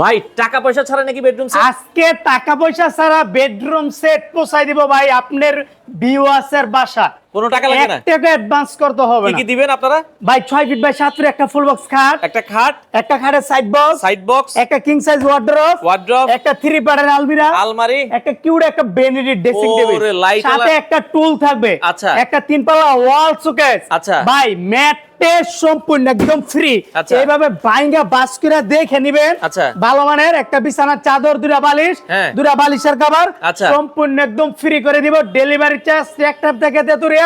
ভাই টাকা পয়সা ছাড়া নাকি বেডরুম সেট আজকে টাকা পয়সা ছাড়া বেডরুম সেট পোষাই দিব ভাই, আপনার ভিউয়ার্সের বাসা। কোনো টাকা লাগে না টাকা অ্যাডভান্স করতে হবে না কি দিবেন আপনারা ভাই ছয় ফিট বাই সাত ফিট একটা ফুল বক্স খাট একটা খাট একটা খাটের সাইড বক্স সাইড বক্স একটা কিং সাইজ ওয়ার্ড্রপ ওয়ার্ড্রপ একটা থ্রি পার্টের আলমিরা আলমারি একটা কিউট একটা বেনিডি ড্রেসিং টেবিল ওরে, light সাথে একটা টুল থাকবে আচ্ছা। একটা তিন পাল্লা ওয়াল শোকেস আচ্ছা। ভাই ম্যাটে সম্পূর্ণ একদম ফ্রি আচ্ছা। এইভাবে বাইঙ্গা বাস্কুরা দেখে নিবেন আচ্ছা। ভালো মানের একটা বিছানার চাদর দুটা বালিশ হ্যাঁ। দুটা বালিশের কভার আচ্ছা। সম্পূর্ণ একদম ফ্রি করে দিব ডেলিভারি চার্জ একটা থেকে তেতুরিয়া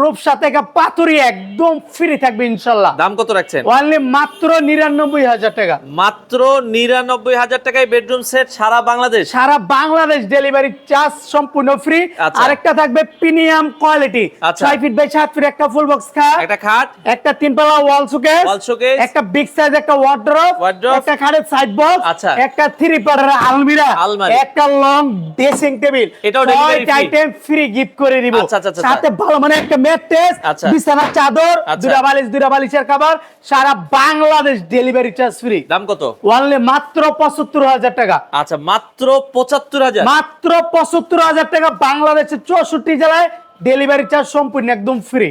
রূপসা থেকে একদম ফ্রি থাকবে ইনশাল্লাহ। দাম কত রাখছেন? অনলি মাত্র নিরানব্বই হাজার টাকা। মাত্র নিরানব্বই হাজার টাকায় বেডরুম সেট সারা বাংলাদেশ? সারা বাংলাদেশ ডেলিভারি চার্জ সম্পূর্ণ ফ্রি আচ্ছা। আরেকটা থাকবে প্রিমিয়াম কোয়ালিটি আচ্ছা। ছয় ফিট বাই সাত ফিট একটা ফুল বক্স খাট। একটা খাট। একটা ওয়াল showcase, একটা বিগ সাইজ একটা ওয়ার্ড্রপ একটা খাটের সাইড বক্স আচ্ছা। একটা থ্রি পার্টের আলমিরা। আলমারি। একটা লং ড্রেসিং টেবিল এটাও? আইটেম ফ্রি গিফট করে দিব। আচ্ছা। সাথে ভালো মানে একটা ম্যাট্রেস আচ্ছা। বিছানার চাদর আচ্ছা। দুটা বালিশ দুটা বালিশের খাবার সারা বাংলাদেশ ডেলিভারি চার্জ ফ্রি দাম কত? অনলি মাত্র পঁচাত্তর হাজার টাকা। আচ্ছা মাত্র পঁচাত্তর হাজার। মাত্র পঁচাত্তর হাজার টাকা বাংলাদেশের চৌষট্টি জেলায় ডেলিভারি চার্জ সম্পূর্ণ একদম ফ্রি